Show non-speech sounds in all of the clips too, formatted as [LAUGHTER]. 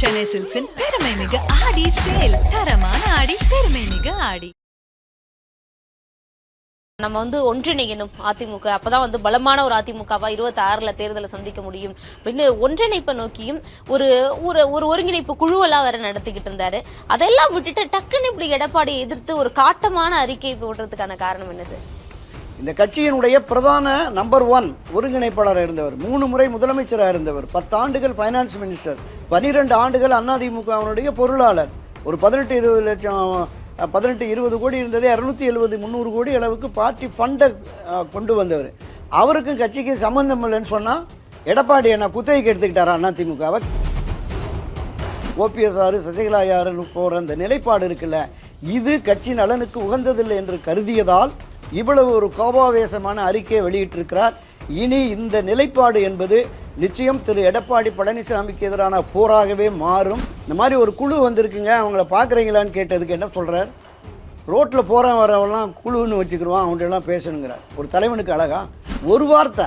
சென்னை சில்க்ஸின் பெருமை மிகு ஆடி சேல். தரமான ஆடி பெருமை மிகு ஆடி. நம்ம வந்து ஒன்றிணையணும் அதிமுக. அப்பதான் வந்து பலமான ஒரு அதிமுகவா இருபத்தி ஆறுல தேர்தலை சந்திக்க முடியும். அப்படின்னு ஒன்றிணைப்பை நோக்கியும் ஒரு ஒரு ஒரு ஒருங்கிணைப்பு குழுவெல்லாம் வேற நடத்திக்கிட்டு இருந்தாரு. அதெல்லாம் விட்டுட்டு டக்குன்னு இப்படி எடப்பாடியை எதிர்த்து ஒரு காட்டமான அறிக்கை போடுறதுக்கான காரணம் என்ன சார் இந்த கட்சியினுடைய பிரதான நம்பர் ஒன் ஒருங்கிணைப்பாளராக இருந்தவர் மூணு முறை முதலமைச்சராக இருந்தவர் பத்தாண்டுகள் ஃபைனான்ஸ் மினிஸ்டர் பன்னிரெண்டு ஆண்டுகள் அதிமுகவினுடைய பொருளாளர். ஒரு பதினெட்டு இருபது லட்சம் பதினெட்டு இருபது கோடி இருந்ததே இரநூத்தி எழுபது முந்நூறு கோடி அளவுக்கு பார்ட்டி ஃபண்டை கொண்டு வந்தவர். அவருக்கும் கட்சிக்கும் சம்மந்தம் இல்லைன்னு சொன்னால் எடப்பாடி என்ன குத்தகைக்கு எடுத்துக்கிட்டாரா அதிமுகவை ஓபிஎஸ் ஆறு சசிகலா யாருன்னு போகிற அந்த நிலைப்பாடு இருக்குல்ல இது கட்சி நலனுக்கு உகந்ததில்லை என்று கருதியதால் இவ்வளவு ஒரு கோபாவேசமான அறிக்கையை வெளியிட்டிருக்கிறார். இனி இந்த நிலைப்பாடு என்பது நிச்சயம் திரு எடப்பாடி பழனிசாமிக்கு எதிரான போராகவே மாறும். இந்த மாதிரி ஒரு குழு வந்திருக்குங்க. அவங்கள பார்க்குறீங்களான்னு கேட்டதுக்கு என்ன சொல்கிறார் ரோட்டில் போகிற வரவெல்லாம் குழுன்னு வச்சுக்கிடுவான் அவன்கிட்டலாம் பேசணுங்கிறார். ஒரு தலைவனுக்கு அழகா. ஒரு வார்த்தை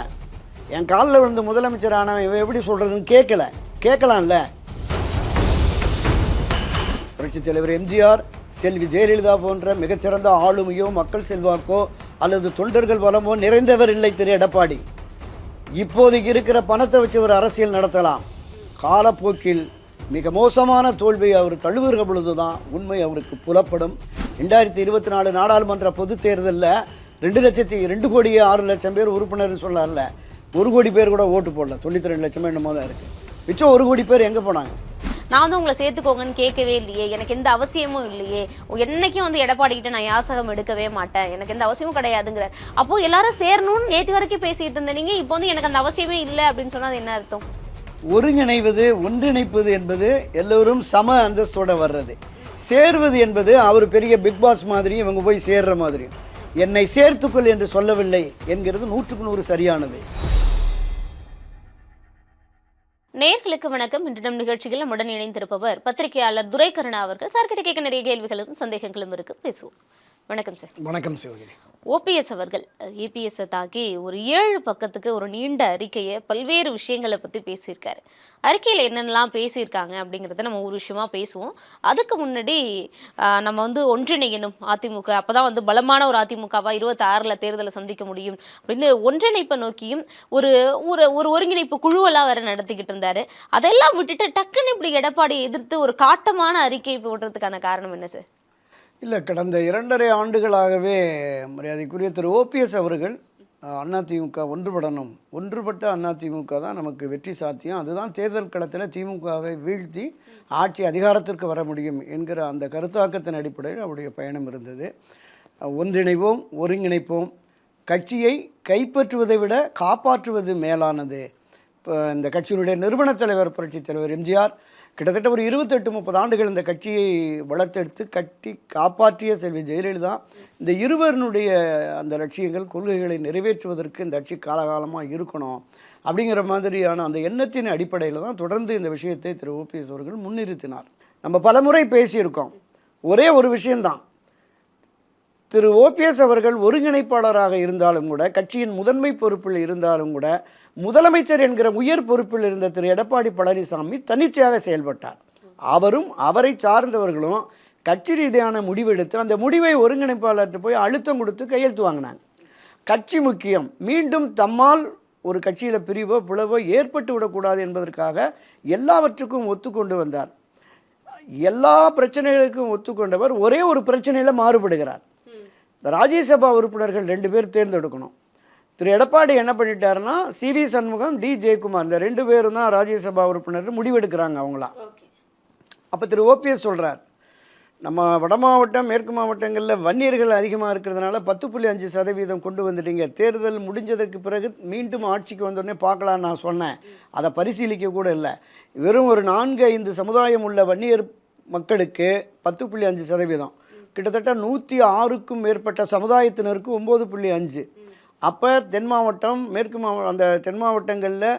என் காலில் விழுந்த முதலமைச்சர் ஆனவன் இவன் எப்படி சொல்கிறதுன்னு கேட்கல. கேட்கலாம்ல? புரட்சித் தலைவர் எம்ஜிஆர் செல்வி ஜெயலலிதா போன்ற மிகச்சிறந்த ஆளுமையோ மக்கள் செல்வாக்கோ அல்லது தொண்டர்கள் பலமோ நிறைந்தவர் இல்லை திரு எடப்பாடி. இப்போதைக்கு இருக்கிற பணத்தை வச்சு ஒரு அரசியல் நடத்தலாம். காலப்போக்கில் மிக மோசமான தோல்வியை அவர் தழுவுகிற பொழுது தான் உண்மை அவருக்கு புலப்படும். ரெண்டாயிரத்தி இருபத்தி நாலு நாடாளுமன்ற பொதுத் தேர்தலில் ரெண்டு லட்சத்தி ரெண்டு கோடியே ஆறு லட்சம் பேர் உறுப்பினர்னு சொல்லல ஒரு கோடி பேர் கூட ஓட்டு போடல. தொண்ணூற்றி ரெண்டு லட்சமே என்னமோ தான் இருக்குது மிச்சம் ஒரு கோடி பேர் எங்கே போனாங்க? நான் வந்து உங்களை சேர்த்துக்கோங்கன்னு கேட்கவே இல்லையே. எனக்கு எந்த அவசியமும் இல்லையே. என்னைக்கும் வந்து எடப்பாடி கிட்ட நான் யாசகம் எடுக்கவே மாட்டேன். எனக்கு எந்த அவசியமும் கிடையாதுங்கிறார். அப்போ எல்லாரும் சேரணும்னு நேற்று வரைக்கும் பேசிட்டு இருந்தீங்க இப்போ வந்து எனக்கு அந்த அவசியமே இல்லை அப்படின்னு சொன்னால் அது என்ன அர்த்தம்? ஒருங்கிணைவது ஒன்றிணைப்பது என்பது எல்லோரும் சம அந்தஸ்தோட வர்றது. சேர்வது என்பது அவர் பெரிய பிக் பாஸ் மாதிரியும் இவங்க போய் சேர்ற மாதிரியும். என்னை சேர்த்துக்கொள் என்று சொல்லவில்லை என்கிறது நூற்றுக்கு நூறு சரியானது. நேர்களுக்கு வணக்கம். இன்று நம் நிகழ்ச்சியில் நம்முடன் இணைந்திருப்பவர் பத்திரிகையாளர் துரைகருணா அவர்கள். சார்கிட்ட கேட்க நிறைய கேள்விகளும் சந்தேகங்களும் இருக்கு. பேசுவோம். வணக்கம் சார். வணக்கம் சிவகிரி. ஓபிஎஸ் அவர்கள் ஏபிஎஸ்ஸை தாக்கி ஒரு ஏழு பக்கத்துக்கு ஒரு நீண்ட அறிக்கையை பல்வேறு விஷயங்களை பற்றி பேசியிருக்காரு. அறிக்கையில் என்னென்னலாம் பேசியிருக்காங்க அப்படிங்கிறத நம்ம ஒரு விஷயமா பேசுவோம். அதுக்கு முன்னாடி நம்ம வந்து ஒன்றிணையணும் அதிமுக. அப்போ தான் வந்து பலமான ஒரு அதிமுகவா இருபத்தி ஆறில் தேர்தலை சந்திக்க முடியும் அப்படின்னு ஒன்றிணைப்பை நோக்கியும் ஒரு ஒரு ஒரு ஒருங்கிணைப்பு குழுவெல்லாம் வேற நடத்திக்கிட்டு இருந்தாரு. அதெல்லாம் விட்டுட்டு டக்குன்னு இப்படி எடப்பாடியை எதிர்த்து ஒரு காட்டமான அறிக்கை போடுறதுக்கான காரணம் என்ன சார்? இல்லை கடந்த இரண்டரை ஆண்டுகளாகவே மரியாதைக்குரிய திரு. ஓபிஎஸ் அவர்கள் அதிமுக ஒன்றுபடணும். ஒன்றுபட்ட அதிமுக தான் நமக்கு வெற்றி சாத்தியம். அதுதான் தேர்தல் களத்தில் திமுகவை வீழ்த்தி ஆட்சி அதிகாரத்திற்கு வர முடியும் என்கிற அந்த கருத்தாக்கத்தின் அடிப்படையில் அவருடைய பயணம் இருந்தது. ஒன்றிணைவோம் ஒருங்கிணைப்போம். கட்சியை கைப்பற்றுவதை விட காப்பாற்றுவது மேலானது. இப்போ இந்த கட்சியினுடைய நிறுவனத் தலைவர் புரட்சித் தலைவர் எம்ஜிஆர் கிட்டத்தட்ட ஒரு இருபத்தெட்டு முப்பது ஆண்டுகள் இந்த கட்சியை வளர்த்தெடுத்து கட்டி காப்பாற்றிய செல்வி ஜெயலலிதா இந்த இருவருடைய அந்த லட்சியங்கள் கொள்கைகளை நிறைவேற்றுவதற்கு இந்த கட்சி காலகாலமாக இருக்கணும் அப்படிங்கிற மாதிரியான அந்த எண்ணத்தின் அடிப்படையில் தான் தொடர்ந்து இந்த விஷயத்தை திரு ஓபிஎஸ் அவர்கள் முன்னிறுத்தினார். நம்ம பலமுறை பேசியிருக்கோம். ஒரே ஒரு விஷயம்தான். திரு ஓபிஎஸ் அவர்கள் ஒருங்கிணைப்பாளராக இருந்தாலும் கூட கட்சியின் முதன்மை பொறுப்பில் இருந்தாலும் கூட முதலமைச்சர் என்கிற உயர் பொறுப்பில் இருந்த திரு எடப்பாடி பழனிசாமி தன்னிச்சையாக செயல்பட்டார். அவரும் அவரை சார்ந்தவர்களும் கட்சி ரீதியான முடிவெடுத்து அந்த முடிவை ஒருங்கிணைப்பாளர்கிட்ட போய் அழுத்தம் கொடுத்து கையெழுத்து வாங்கினாங்க. கட்சி முக்கியம். மீண்டும் தம்மால் ஒரு கட்சியில் பிரிவோ பிளவோ ஏற்பட்டு விடக்கூடாது என்பதற்காக எல்லாவற்றுக்கும் ஒத்துக்கொண்டு வந்தார். எல்லா பிரச்சனைகளுக்கும் ஒத்துக்கொண்டவர் ஒரே ஒரு பிரச்சனையில் மாறுபடுகிறார். இந்த ராஜ்யசபா உறுப்பினர்கள் ரெண்டு பேர் தேர்ந்தெடுக்கணும். திரு எடப்பாடி என்ன பண்ணிட்டாருன்னா C V Shanmugam D Jayakumar இந்த ரெண்டு பேரும் தான் ராஜ்யசபா உறுப்பினர் முடிவெடுக்கிறாங்க அவங்களா. அப்போ திரு ஓபிஎஸ் சொல்கிறார் நம்ம வட மாவட்டம் மேற்கு மாவட்டங்களில் வன்னியர்கள் அதிகமாக இருக்கிறதுனால பத்து புள்ளி அஞ்சு சதவீதம் கொண்டு வந்துட்டீங்க. தேர்தல் முடிஞ்சதற்கு பிறகு மீண்டும் ஆட்சிக்கு வந்தோடனே பார்க்கலான்னு நான் சொன்னேன். அதை பரிசீலிக்க கூட இல்லை. வெறும் ஒரு நான்கு ஐந்து சமுதாயம் உள்ள வன்னியர் மக்களுக்கு பத்து புள்ளி அஞ்சு சதவீதம். கிட்டத்தட்ட நூற்றி ஆறுக்கும் மேற்பட்ட சமுதாயத்தினருக்கு ஒம்பது புள்ளி அஞ்சு. அப்போ தென் மாவட்டம் மேற்கு மாவட்டம் அந்த தென் மாவட்டங்களில்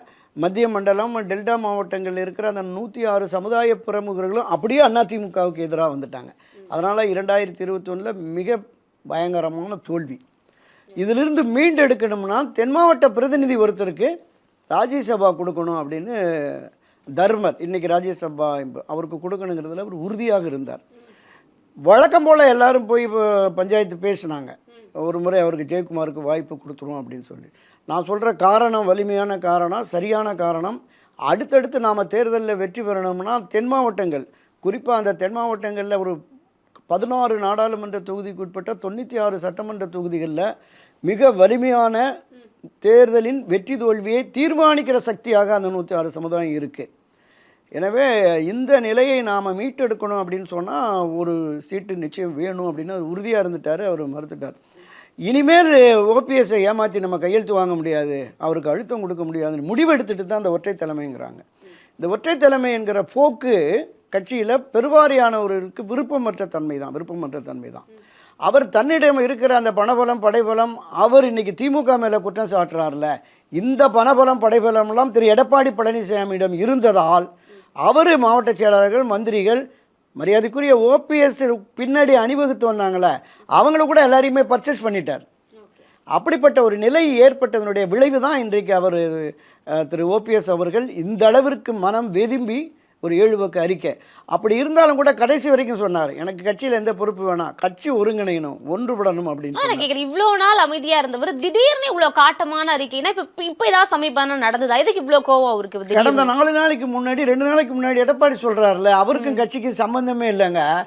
மத்திய மண்டலம் டெல்டா மாவட்டங்களில் இருக்கிற அந்த நூற்றி ஆறு சமுதாய பிரமுகர்களும் அப்படியே அதிமுகவுக்கு எதிராக வந்துட்டாங்க. அதனால் இரண்டாயிரத்தி இருபத்தொன்னில் மிக பயங்கரமான தோல்வி. இதிலிருந்து மீண்டெடுக்கணும்னா தென் மாவட்ட பிரதிநிதி ஒருத்தருக்கு ராஜ்யசபா கொடுக்கணும் அப்படின்னு தர்மர் இன்றைக்கி ராஜ்யசபா அவருக்கு கொடுக்கணுங்கிறதுல அவர் உறுதியாக இருந்தார். வழக்கம் போல் எல்லாரும் போய் இப்போ பஞ்சாயத்து பேசினாங்க. ஒரு முறை அவருக்கு ஜெயக்குமாருக்கு வாய்ப்பு கொடுத்துருவோம் அப்படின்னு சொல்லி. நான் சொல்கிற காரணம் வலிமையான காரணம் சரியான காரணம் அடுத்தடுத்து நாம் தேர்தலில் வெற்றி பெறணும்னா தென் மாவட்டங்கள். குறிப்பாக அந்த தென் மாவட்டங்களில் ஒரு பதினாறு நாடாளுமன்ற தொகுதிக்கு உட்பட்ட தொண்ணூற்றி ஆறு சட்டமன்ற தொகுதிகளில் மிக வலிமையான தேர்தலின் வெற்றி தோல்வியை தீர்மானிக்கிற சக்தியாக அந்த நூற்றி ஆறு சமுதாயம் இருக்குது எனவே இந்த நிலையை நாம் மீட்டெடுக்கணும் அப்படின்னு சொன்னால் ஒரு சீட்டு நிச்சயம் வேணும் அப்படின்னு அவர் உறுதியாக இருந்துட்டார் அவர் மறுத்துட்டார். இனிமேல் ஓபிஎஸ்ஸை ஏமாற்றி நம்ம கையெழுத்து வாங்க முடியாது அவருக்கு அழுத்தம் கொடுக்க முடியாதுன்னு முடிவெடுத்துட்டு தான் அந்த ஒற்றை தலைமைங்கிறாங்க. இந்த ஒற்றை தலைமை என்கிற போக்கு கட்சியில் பெருவாரியானவர்களுக்கு விருப்பமற்ற தன்மை தான் விருப்பமற்ற தன்மை தான் அவர் தன்னிடம் இருக்கிற அந்த பணபலம் படைபலம் அவர் இன்னைக்கு திமுக மேலே குற்றம் சாட்டுறாருல இந்த பணபலம் படைபலம்லாம் திரு. எடப்பாடி பழனிசாமியிடம் இருந்ததால் அவர் மாவட்ட செயலாளர்கள் மந்திரிகள் மரியாதைக்குரிய ஓபிஎஸ் பின்னாடி அணிவகுத்து வந்தாங்களே அவங்கள கூட எல்லாரையுமே பர்ச்சேஸ் பண்ணிட்டார். அப்படிப்பட்ட ஒரு நிலை ஏற்பட்டதனுடைய விளைவு தான் இன்றைக்கு அவர் திரு ஓபிஎஸ் அவர்கள் இந்த அளவிற்கு மனம் வெதும்பி ஒரு ஏழு பக்க அறிக்கை. அப்படி இருந்தாலும் கூட கடைசி வரைக்கும் சொன்னார். எனக்கு கட்சியில் எந்த பொறுப்பு வேணாம். கட்சி ஒருங்கிணையணும் ஒன்றுபடணும் அப்படின்னு. கேக்குறேன். இவ்வளவு நாள் அமைதியா இருந்தவர் திடீர்னு இவ்வளவு காட்டமான அறிக்கைனா இப்ப இப்ப- ஏதாவது சமீபம் நடந்ததா? இதுக்கு இவ்வளவு கோவம் அவருக்கு? கடந்த நாலு நாளைக்கு முன்னாடி ரெண்டு நாளைக்கு முன்னாடி எடப்பாடி சொல்றாருல அவருக்கும் கட்சிக்கு சம்பந்தமே இல்லைங்க.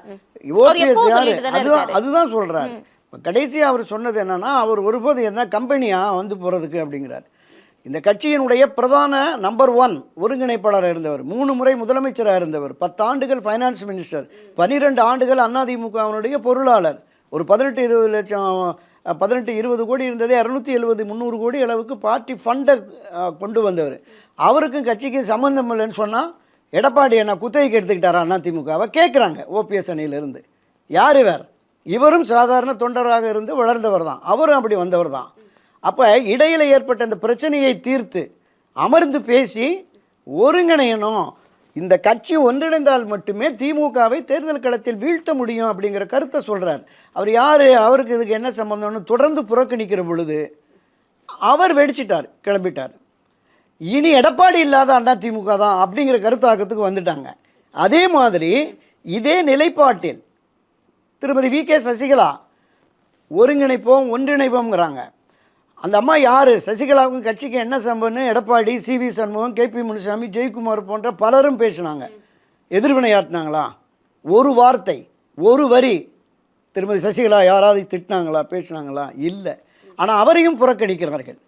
ஓபிஎஸ் யாரு? அதுதான். அதுதான். சொல்றாரு. கடைசியா அவர் சொன்னது என்னன்னா அவர் ஒருபோது என்ன கம்பெனியா வந்து போறதுக்கு அப்படிங்கிறார். இந்த கட்சியினுடைய பிரதான நம்பர் ஒன் ஒருங்கிணைப்பாளராக இருந்தவர் மூணு முறை முதலமைச்சராக இருந்தவர் பத்தாண்டுகள் ஃபைனான்ஸ் மினிஸ்டர் பன்னிரெண்டு ஆண்டுகள் அதிமுகவினுடைய பொருளாளர். ஒரு பதினெட்டு இருபது லட்சம் பதினெட்டு இருபது கோடி இருந்ததே இரநூத்தி எழுபது முந்நூறு கோடி அளவுக்கு பார்ட்டி ஃபண்டை கொண்டு வந்தவர். அவருக்கும் கட்சிக்கும் சம்மந்தம் இல்லைன்னு சொன்னால் எடப்பாடி என்ன குத்தகைக்கு எடுத்துக்கிட்டாரா அதிமுகவை கேட்குறாங்க ஓபிஎஸ் அணியிலிருந்து யார் இவர்? இவரும் சாதாரண தொண்டராக இருந்து வளர்ந்தவர் தான். அவரும் அப்படி வந்தவர் தான். அப்போ இடையில் ஏற்பட்ட இந்த பிரச்சனையை தீர்த்து அமர்ந்து பேசி ஒருங்கிணையணும். இந்த கட்சி ஒன்றிணைந்தால் மட்டுமே திமுகவை தேர்தல் களத்தில் வீழ்த்த முடியும் அப்படிங்கிற கருத்தை சொல்கிறார் அவர் யார்? அவருக்கு இதுக்கு என்ன சம்பந்தம்னு தொடர்ந்து புறக்கணிக்கிற பொழுது அவர் வெடிச்சிட்டார் கிளம்பிட்டார். இனி எடப்பாடி இல்லாத அண்ணா திமுக தான் அப்படிங்கிற கருத்தாக்கத்துக்கு வந்துட்டாங்க. அதே மாதிரி இதே நிலைப்பாட்டில் திருமதி வி கே சசிகலா ஒருங்கிணைப்போம் ஒன்றிணைப்போங்கிறாங்க அந்த அம்மா யார்? சசிகலாவுக்கும் கட்சிக்கு என்ன சம்பவம்னு Edappadi C V Shanmugam K P Munusamy Jayakumar போன்ற பலரும் பேசினாங்க. எதிர்வினையாட்டினாங்களா ஒரு வார்த்தை ஒரு வரி. திருமதி சசிகலா யாராவது திட்டினாங்களா பேசினாங்களா? இல்லை. ஆனால் அவரையும் புறக்கணிக்கிறார்கள்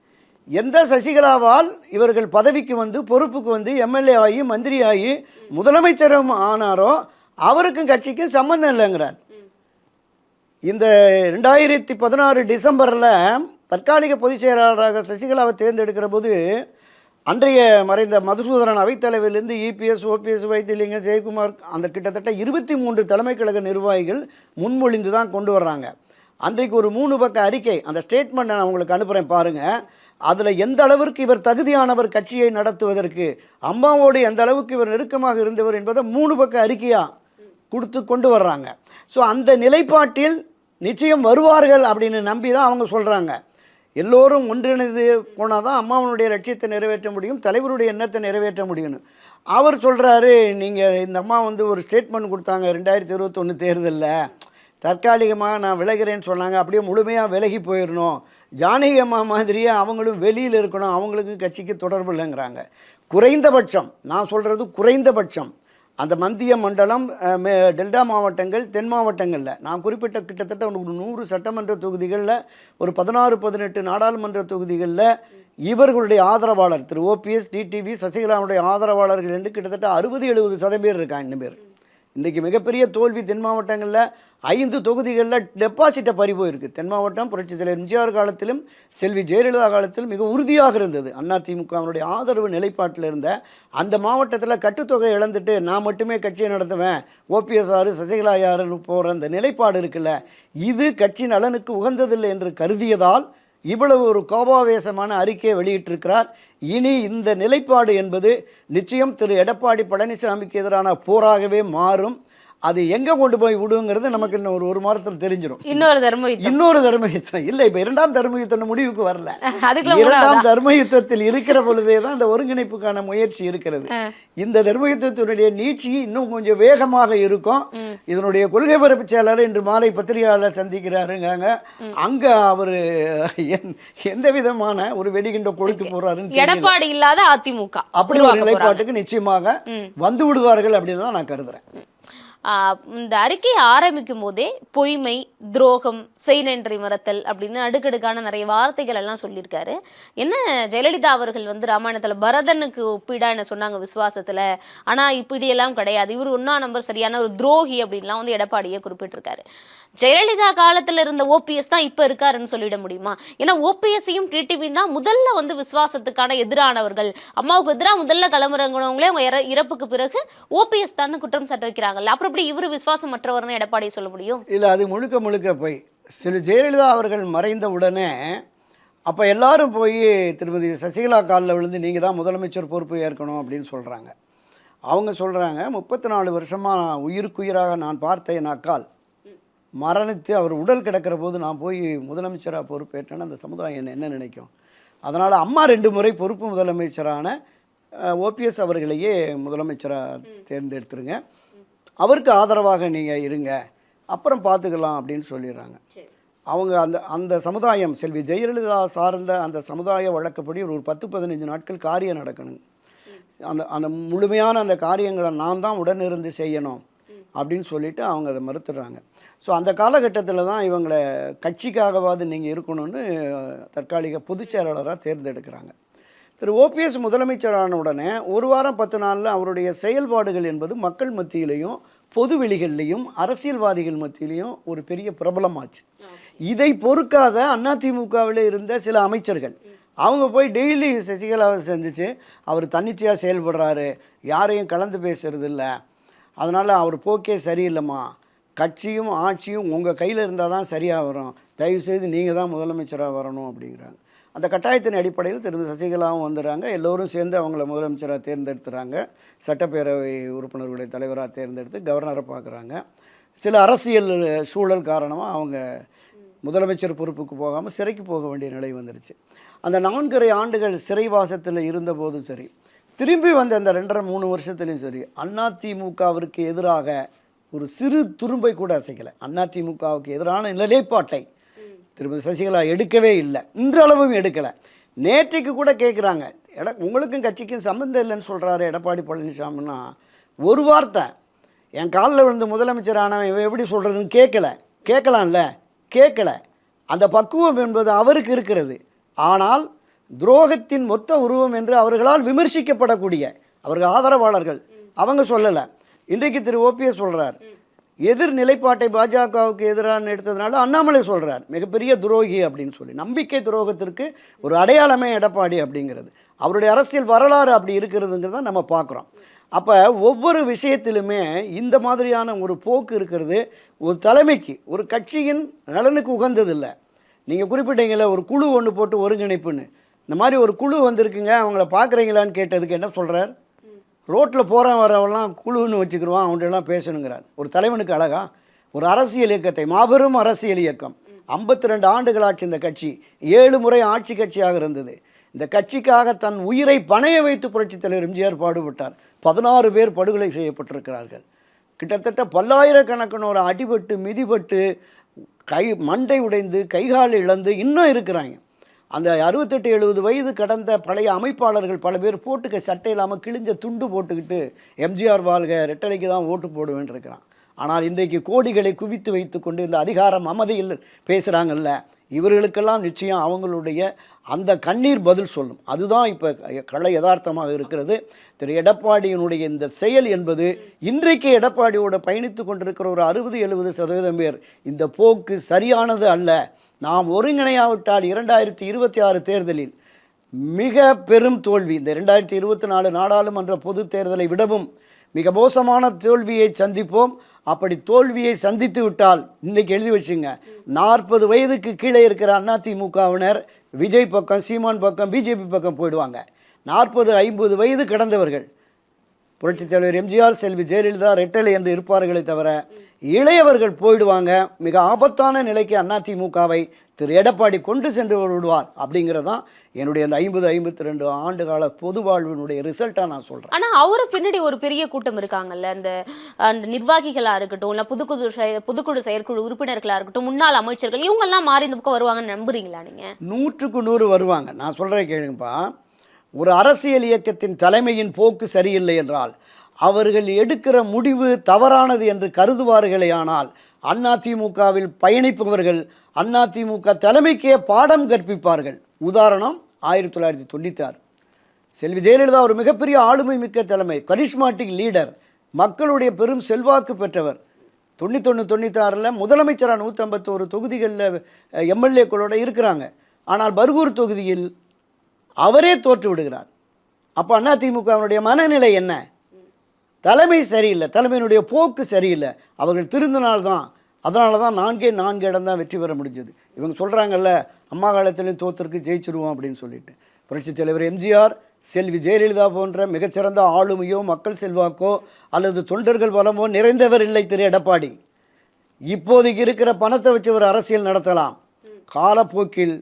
எந்த சசிகலாவால் இவர்கள் பதவிக்கு வந்து பொறுப்புக்கு வந்து எம்எல்ஏ ஆகி மந்திரி ஆகி முதலமைச்சரும் ஆனாரோ அவருக்கும் கட்சிக்கும் சம்மந்தம் இல்லைங்கிறார். இந்த ரெண்டாயிரத்தி பதினாறு டிசம்பரில் தற்காலிக பொதுச் செயலாளராக சசிகலாவை தேர்ந்தெடுக்கிற போது அன்றைய மறைந்த மதுசூதரன் அவைத்தலைவரிலிருந்து இபிஎஸ் ஓபிஎஸ் வைத்தியலிங்கம் ஜெயக்குமார் அந்த கிட்டத்தட்ட இருபத்தி மூன்று தலைமை கழக நிர்வாகிகள் முன்மொழிந்து தான் கொண்டு வர்றாங்க. அன்றைக்கு ஒரு மூணு பக்க அறிக்கை அந்த ஸ்டேட்மெண்ட் நான் உங்களுக்கு அனுப்புகிறேன் பாருங்கள் அதில் எந்த அளவிற்கு இவர் தகுதியானவர் கட்சியை நடத்துவதற்கு அம்மாவோடு எந்த அளவுக்கு இவர் நெருக்கமாக இருந்தவர் என்பதை மூணு பக்க அறிக்கையாக கொடுத்து கொண்டு வர்றாங்க. ஸோ அந்த நிலைப்பாட்டில் நிச்சயம் வருவார்கள் அப்படின்னு நம்பி தான் அவங்க சொல்கிறாங்க எல்லோரும் ஒன்றிணைந்து போனால் தான் அம்மாவனுடைய லட்சியத்தை நிறைவேற்ற முடியும் தலைவருடைய எண்ணத்தை நிறைவேற்ற முடியும்னு. அவர் சொல்கிறாரு நீங்கள் இந்த அம்மா வந்து ஒரு ஸ்டேட்மெண்ட் கொடுத்தாங்க ரெண்டாயிரத்தி இருபத்தொன்று தேர்தலில். தற்காலிகமாக நான் விலகிறேன்னு சொன்னாங்க. அப்படியே முழுமையாக விலகி போயிடணும். ஜானகி அம்மா மாதிரியே அவங்களும் வெளியில் இருக்கணும். அவங்களுக்கும் கட்சிக்கு தொடர்பு இல்லைங்கிறாங்க. குறைந்தபட்சம் நான் சொல்கிறது குறைந்தபட்சம். அந்த மந்திய மண்டலம் டெல்டா மாவட்டங்கள் தென் மாவட்டங்களில். நான் குறிப்பிட்ட கிட்டத்தட்ட ஒரு நூறு சட்டமன்ற தொகுதிகளில் ஒரு பதினாறு பதினெட்டு நாடாளுமன்ற தொகுதிகளில் இவர்களுடைய ஆதரவாளர் திரு. ஓபிஎஸ் டிடிவி சசிகலாவுடைய ஆதரவாளர்கள் என்று கிட்டத்தட்ட அறுபது எழுபது சதவீதம் இருக்கான் இருக்காங்க இன்னும் பேர். இன்றைக்கி மிகப்பெரிய தோல்வி தென் மாவட்டங்களில் ஐந்து தொகுதிகளில் டெபாசிட்டை பறி போயிருக்கு தென் மாவட்டம் புரட்சி தலைவர் எம்ஜிஆர் காலத்திலும் செல்வி ஜெயலலிதா காலத்திலும் மிக உறுதியாக இருந்தது. அதிமுகவினுடைய ஆதரவு நிலைப்பாட்டில் இருந்த அந்த மாவட்டத்தில் கட்டுத்தொகை இழந்துட்டு நான் மட்டுமே கட்சியை நடத்துவேன் ஓபிஎஸ் ஆறு சசிகலா யாருன்னு போகிற அந்த நிலைப்பாடு இருக்குல்ல இது கட்சி நலனுக்கு உகந்ததில்லை என்று கருதியதால் இவ்வளவு ஒரு கோபாவேசமான அறிக்கையை வெளியிட்டிருக்கிறார். இனி இந்த நிலைப்பாடு என்பது நிச்சயம் திரு. எடப்பாடி பழனிசாமிக்கு எதிரான போராகவே மாறும். அது எங்கே கொண்டு போய் விடுங்கிறது நமக்கு இன்னும் ஒரு ஒரு மாதத்தில் தெரிஞ்சிடும் இன்னொரு தர்ம இன்னொரு தர்ம யுத்தம் இல்லை இப்போ இரண்டாம் தர்ம யுத்தம் முடிவுக்கு வரல. [LAUGHS] இரண்டாம் தர்ம யுத்தத்தில் இருக்கிற பொழுதே தான் இந்த ஒருங்கிணைப்புக்கான முயற்சி இருக்கிறது. இந்த தர்ம யுத்தத்தினுடைய நீட்சி இன்னும் கொஞ்சம் வேகமாக இருக்கும். இதனுடைய கொள்கை பரப்பு செயலாளர் இன்று மாலை பத்திரிகையாளர் சந்திக்கிறாருங்காங்க அங்க அவர் எந்த விதமான ஒரு வெடிகின்ற கொளுத்து போறாருன்னு. எடப்பாடி இல்லாத அதிமுக அப்படி ஒரு. நிலைப்பாட்டுக்கு நிச்சயமாக வந்து விடுவார்கள் அப்படின்னு தான் நான் கருதுறேன். இந்த அறிக்கையை ஆரம்பிக்கும் போதே பொய்மை துரோகம் செய் நன்றி மறத்தல் அப்படின்னு அடுக்கடுக்கான நிறைய வார்த்தைகள் எல்லாம் சொல்லியிருக்காரு. என்ன ஜெயலலிதா அவர்கள் வந்து ராமாயணத்தில் பரதனுக்கு ஒப்பிடா என்ன சொன்னாங்க விசுவாசத்தில்? ஆனால் இப்படியெல்லாம் கிடையாது. இவர் ஒன்றா நம்பர் சரியான ஒரு துரோகி அப்படின்லாம் வந்து எடப்பாடியே குறிப்பிட்டிருக்காரு. ஜெயலலிதா காலத்தில் இருந்த ஓபிஎஸ் தான் இப்போ இருக்காருன்னு சொல்லிட முடியுமா? ஏன்னா ஓபிஎஸ்ஸையும் டிடிவியும் தான் முதல்ல வந்து விசுவாசத்துக்கான எதிரானவர்கள். அம்மாவுக்கு எதிராக முதல்ல களமிறங்கினவங்களே அவங்க இற- இறப்புக்கு பிறகு ஓபிஎஸ் தான் குற்றம் சாட்டு வைக்கிறாங்கல்ல அப்புறம் எப்படி இவரு விசுவாசமற்றவர்னு எடப்பாடி சொல்ல முடியும்? இல்லை அது முழுக்க முழுக்க போய் சில ஜெயலலிதா அவர்கள் மறைந்த உடனே அப்போ எல்லாரும் போய் திருமதி சசிகலா காலில் விழுந்து நீங்கள் தான் முதலமைச்சர் பொறுப்பு ஏற்கணும் அப்படின்னு சொல்கிறாங்க அவங்க சொல்கிறாங்க முப்பத்தி நாலு வருஷமாக உயிருக்குயிராக நான் பார்த்த என் அக்கால் மரணித்து அவர் உடல் கிடக்கிற போது நான் போய் முதலமைச்சராக பொறுப்பேற்றேன்னு அந்த சமுதாயம் என்ன என்ன நினைக்கும்? அதனால் அம்மா ரெண்டு முறை பொறுப்பு முதலமைச்சரான ஓபிஎஸ் அவர்களையே முதலமைச்சராக தேர்ந்தெடுத்துருங்க. அவருக்கு ஆதரவாக நீங்கள் இருங்க. அப்புறம் பார்த்துக்கலாம் அப்படின்னு சொல்லிடுறாங்க. அவங்க அந்த அந்த சமுதாயம் செல்வி ஜெயலலிதா சார்ந்த அந்த சமுதாய வழக்கப்படி ஒரு பத்து பதினஞ்சு நாட்கள் காரியம் நடக்கணுங்க அந்த அந்த முழுமையான அந்த காரியங்களை நான் தான் உடனிருந்து செய்யணும். அப்படின்னு சொல்லிட்டு அவங்க அதை மறுத்துடுறாங்க. ஸோ அந்த காலகட்டத்தில் தான் இவங்களை கட்சிக்காகவாது நீங்கள் இருக்கணும்னு தற்காலிக பொதுச் செயலாளராக தேர்ந்தெடுக்கிறாங்க. திரு. ஓபிஎஸ் முதலமைச்சரான உடனே ஒரு வாரம் பத்து நாளில் அவருடைய செயல்பாடுகள் என்பது மக்கள் மத்தியிலையும் பொது வெளிகள்லையும் அரசியல்வாதிகள் மத்தியிலையும் ஒரு பெரிய பிரபலமாச்சு. இதை பொறுக்காத அதிமுகவில் இருந்த சில அமைச்சர்கள் அவங்க போய் டெய்லி சசிகலாவை சந்திச்சு அவர் தன்னிச்சையாக செயல்படுறாரு யாரையும் கலந்து பேசுறது அதனால் அவர் போக்கே சரியில்லைம்மா கட்சியும் ஆட்சியும் உங்கள் கையில் இருந்தால் தான் சரியாக வரும். தயவுசெய்து நீங்கள் தான் முதலமைச்சராக வரணும் அப்படிங்கிறாங்க. அந்த கட்டாயத்தின் அடிப்படையில் திரும்ப சசிகலாவும் வந்துடுறாங்க. எல்லோரும் சேர்ந்து அவங்கள முதலமைச்சராக தேர்ந்தெடுத்துறாங்க. சட்டப்பேரவை உறுப்பினர்களுடைய தலைவராக தேர்ந்தெடுத்து கவர்னரை பார்க்குறாங்க. சில அரசியல் சூழல் காரணமாக அவங்க முதலமைச்சர் பொறுப்புக்கு போகாமல் சிறைக்கு போக வேண்டிய நிலை வந்துருச்சு. அந்த நான்கரை ஆண்டுகள் சிறைவாசத்தில் இருந்தபோதும் சரி திரும்பி வந்த அந்த ரெண்டரை மூணு வருஷத்துலையும் சரி அதிமுகவிற்கு எதிராக ஒரு சிறு துரும்பை கூட அசைக்கலை. அதிமுகவுக்கு எதிரான நிலைப்பாட்டை திருமதி சசிகலா எடுக்கவே இல்லை. இன்றளவும் எடுக்கலை. நேற்றைக்கு கூட கேட்குறாங்க எட உங்களுக்கும் கட்சிக்கும் சம்மந்தம் இல்லைன்னு சொல்கிறாரு எடப்பாடி பழனிசாமின்னா ஒரு வார்த்தை என் காலில் விழுந்து முதலமைச்சர் ஆனவன் இவன் எப்படி சொல்கிறதுன்னு கேட்கல கேட்கலாம்ல கேட்கல அந்த பக்குவம் என்பது அவருக்கு இருக்கிறது. ஆனால் துரோகத்தின் மொத்த உருவம் என்று அவர்களால் விமர்சிக்கப்படக்கூடிய அவர்கள் ஆதரவாளர்கள் அவங்க சொல்லலை. இன்றைக்கு திரு ஓபிஎஸ் சொல்கிறார் எதிர் நிலைப்பாட்டை பாஜகவுக்கு எதிரான எடுத்ததுனால அண்ணாமலை சொல்கிறார் மிகப்பெரிய துரோகி அப்படின்னு சொல்லி. நம்பிக்கை துரோகத்திற்கு ஒரு அடையாளமே எடப்பாடி அப்படிங்கிறது. அவருடைய அரசியல் வரலாறு அப்படி இருக்கிறதுங்கிறத நம்ம பார்க்குறோம். அப்போ ஒவ்வொரு விஷயத்திலுமே இந்த மாதிரியான ஒரு போக்கு இருக்கிறது. ஒரு தலைமைக்கு ஒரு கட்சியின் நலனுக்கு உகந்ததில்லை. நீங்கள் குறிப்பிட்டீங்களே ஒரு குழு ஒன்று போட்டு ஒருங்கிணைப்புன்னு. இந்த மாதிரி ஒரு குழு வந்திருக்குங்க. அவங்கள பார்க்குறீங்களான்னு கேட்டதுக்கு என்ன சொல்கிறார் ரோட்டில் போகிறவன் வரவெல்லாம் குழுன்னு வச்சுக்கிடுவான் அவன்கிட்டலாம் பேசணுங்கிறார். ஒரு தலைவனுக்கு அழகா ஒரு அரசியல் இயக்கத்தை மாபெரும் அரசியல் இயக்கம். ஐம்பத்தி ரெண்டு ஆண்டுகள் ஆட்சி இந்த கட்சி. ஏழு முறை ஆட்சி கட்சியாக இருந்தது. இந்த கட்சிக்காக தன் உயிரை பணைய வைத்து புரட்சித் தலைவர் எம்ஜிஆர் பாடுபட்டார். பதினாறு பேர் படுகொலை செய்யப்பட்டிருக்கிறார்கள். கிட்டத்தட்ட பல்லாயிரக்கணக்கானோர் அடிபட்டு மிதிபட்டு கை மண்டை உடைந்து கைகால் இழந்து இன்னும் இருக்கிறாங்க. அந்த அறுபத்தெட்டு எழுபது வயது கடந்த பழைய அமைப்பாளர்கள் பல பேர் போட்டுக்க சட்டை இல்லாமல் கிழிஞ்ச துண்டு போட்டுக்கிட்டு எம்ஜிஆர் வாழ்க ரெட்டலைக்கு தான் ஓட்டு போடுவேன் இருக்கிறான். ஆனால் இன்றைக்கு கோடிகளை குவித்து வைத்துக்கொண்டு இந்த அதிகாரம் மமதையில் பேசுகிறாங்கல்ல இவர்களுக்கெல்லாம் நிச்சயம் அவங்களுடைய அந்த கண்ணீர் பதில் சொல்லும். அதுதான் இப்போ கலை யதார்த்தமாக இருக்கிறது. திரு எடப்பாடியினுடைய இந்த செயல் என்பது இன்றைக்கு எடப்பாடியோட பயணித்து கொண்டிருக்கிற ஒரு அறுபது எழுபது சதவீதம் பேர் இந்த போக்கு சரியானது அல்ல. நாம் ஒருங்கிணையாவிட்டால் இரண்டாயிரத்தி இருபத்தி ஆறு தேர்தலில் மிக பெரும் தோல்வி இந்த ரெண்டாயிரத்தி இருபத்தி நாலு நாடாளுமன்ற பொது தேர்தலை விடவும் மிக மோசமான தோல்வியை சந்திப்போம். அப்படி தோல்வியை சந்தித்து விட்டால் இன்றைக்கி எழுதி வச்சுங்க நாற்பது வயதுக்கு கீழே இருக்கிற அதிமுகவினர் விஜய் பக்கம் சீமான் பக்கம் பிஜேபி பக்கம் போயிடுவாங்க. நாற்பது ஐம்பது வயது கடந்தவர்கள். புரட்சித் தலைவர் எம்ஜிஆர் செல்வி ஜெயலலிதா ரெட்டலை என்று இருப்பார்களே தவிர இளையவர்கள் போயிடுவாங்க. மிக ஆபத்தான நிலைக்கு அதிமுகவை திரு எடப்பாடி கொண்டு சென்று விடுவார் அப்படிங்கிறது தான் என்னுடைய அந்த ஐம்பது ஐம்பத்தி ரெண்டு ஆண்டு கால பொது வாழ்வினுடைய ரிசல்ட்டாக நான் சொல்கிறேன் ஆனா அவரு பின்னாடி ஒரு பெரிய கூட்டம் இருக்காங்கல்ல அந்த அந்த நிர்வாகிகளா இருக்கட்டும் இல்ல புதுக்குழு புதுக்குழு செயற்குழு உறுப்பினர்களா இருக்கட்டும் முன்னாள் அமைச்சர்கள் இவங்க எல்லாம் மாறி இந்த பக்கம் வருவாங்கன்னு நம்புறீங்களா நீங்க? நூற்றுக்கு நூறு வருவாங்க. நான் சொல்கிறேன் கேளுங்கப்பா. ஒரு அரசியல் இயக்கத்தின் தலைமையின் போக்கு சரியில்லை என்றால் அவர்கள் எடுக்கிற முடிவு தவறானது என்று கருதுவார்களேயானால் அதிமுகவில் பயணிப்பவர்கள் அதிமுக தலைமைக்கே பாடம் கற்பிப்பார்கள். உதாரணம் ஆயிரத்தி தொள்ளாயிரத்தி தொண்ணூற்றி ஆறு செல்வி ஜெயலலிதா ஒரு மிகப்பெரிய ஆளுமை மிக்க தலைமை கரிஷ்மாட்டிக் லீடர் மக்களுடைய பெரும் செல்வாக்கு பெற்றவர். தொண்ணூத்தொன்று தொண்ணூத்தாறில் முதலமைச்சராக நூற்றம்பத்தோரு தொகுதிகளில் எம்எல்ஏக்களோட இருக்கிறாங்க. ஆனால் பர்கூர் தொகுதியில் அவரே தோற்று விடுகிறார் அப்போ அதிமுகவினுடைய மனநிலை என்ன? தலைமை சரியில்லை தலைமையினுடைய போக்கு சரியில்லை. அவர்கள் திருந்தினால்தான் அதனால தான் நான்கே நான்கு இடம் தான் வெற்றி பெற முடிஞ்சது. இவங்க சொல்கிறாங்கல்ல அம்மா காலத்திலையும் தோத்திருக்கு ஜெயிச்சிருவோம் அப்படின்னு சொல்லிட்டு. புரட்சித் தலைவர் எம்ஜிஆர் செல்வி ஜெயலலிதா போன்ற மிகச்சிறந்த ஆளுமையோ மக்கள் செல்வாக்கோ அல்லது தொண்டர்கள் பலமோ நிறைந்தவர் இல்லை திரு எடப்பாடி. இப்போதைக்கு இருக்கிற பணத்தை வச்சு ஒரு அரசியல் நடத்தலாம். காலப்போக்கில்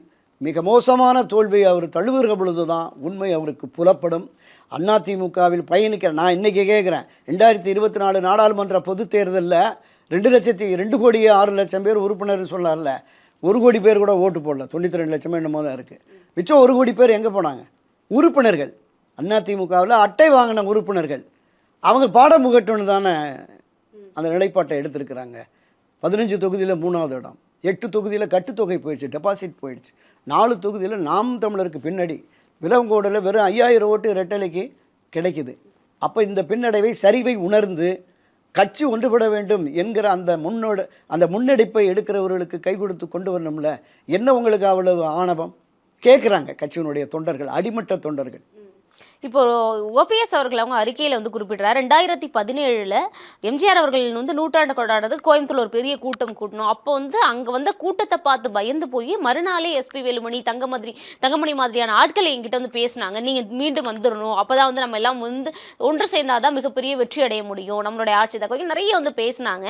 மிக மோசமான தோல்வியை அவர் தழுவுகிற பொழுது தான் உண்மை அவருக்கு புலப்படும். அதிமுகவில் பயணிக்கிற நான் இன்றைக்கி கேட்குறேன் ரெண்டாயிரத்தி இருபத்தி நாலு நாடாளுமன்ற பொதுத் தேர்தலில் ரெண்டு லட்சத்தி ரெண்டு கோடியே ஆறு லட்சம் பேர் உறுப்பினர்னு சொல்லார்ல ஒரு கோடி பேர் கூட ஓட்டு போடல. தொண்ணூற்றி ரெண்டு லட்சமே என்னமோ தான் இருக்குது மிச்சம் ஒரு கோடி பேர் எங்கே போனாங்க? உறுப்பினர்கள். அதிமுகவில் அட்டை வாங்கின உறுப்பினர்கள். அவங்க பாடம் முகட்டுன்னு தானே அந்த நிலைப்பாட்டை எடுத்திருக்கிறாங்க. பதினஞ்சு தொகுதியில் மூணாவது இடம். எட்டு தொகுதியில் கட்டுத்தொகை போயிடுச்சு. டெபாசிட் போயிடுச்சு. நாலு தொகுதியில் நாம் தமிழருக்கு பின்னாடி. விலங்கோடில் வெறும் ஐயாயிரம் ஓட்டு ரெட்டலைக்கு கிடைக்குது. அப்போ இந்த பின்னடைவை சரிவை உணர்ந்து கட்சி ஒன்றுபட வேண்டும் என்கிற அந்த முன்னோட அந்த முன்னெடுப்பை எடுக்கிறவர்களுக்கு கை கொடுத்து கொண்டு வரணும்ல? என்ன உங்களுக்கு அவ்வளவு ஆணவம்? கேட்குறாங்க கட்சியினுடைய தொண்டர்கள் அடிமட்ட தொண்டர்கள். இப்போ ஓபிஎஸ் அவர்கள் அவங்க அறிக்கையில் வந்து குறிப்பிட்றாரு. ரெண்டாயிரத்தி பதினேழில் எம்ஜிஆர் அவர்கள் வந்து நூற்றாண்டு கொண்டாடுறது. கோயம்புத்தூர் ஒரு பெரிய கூட்டம் கூட்டணும். அப்போ வந்து அங்கே வந்த கூட்டத்தை பார்த்து பயந்து போய் மறுநாளே எஸ்பி வேலுமணி தங்க மாதிரி தங்கமணி மாதிரியான ஆட்கள் என்கிட்ட வந்து பேசினாங்க. நீங்கள் மீண்டும் வந்துடணும் அப்போ தான் வந்து நம்ம எல்லாம் வந்து ஒன்று சேர்ந்தாதான் மிகப்பெரிய வெற்றி அடைய முடியும். நம்மளுடைய ஆட்சி தகவல் நிறைய வந்து பேசினாங்க.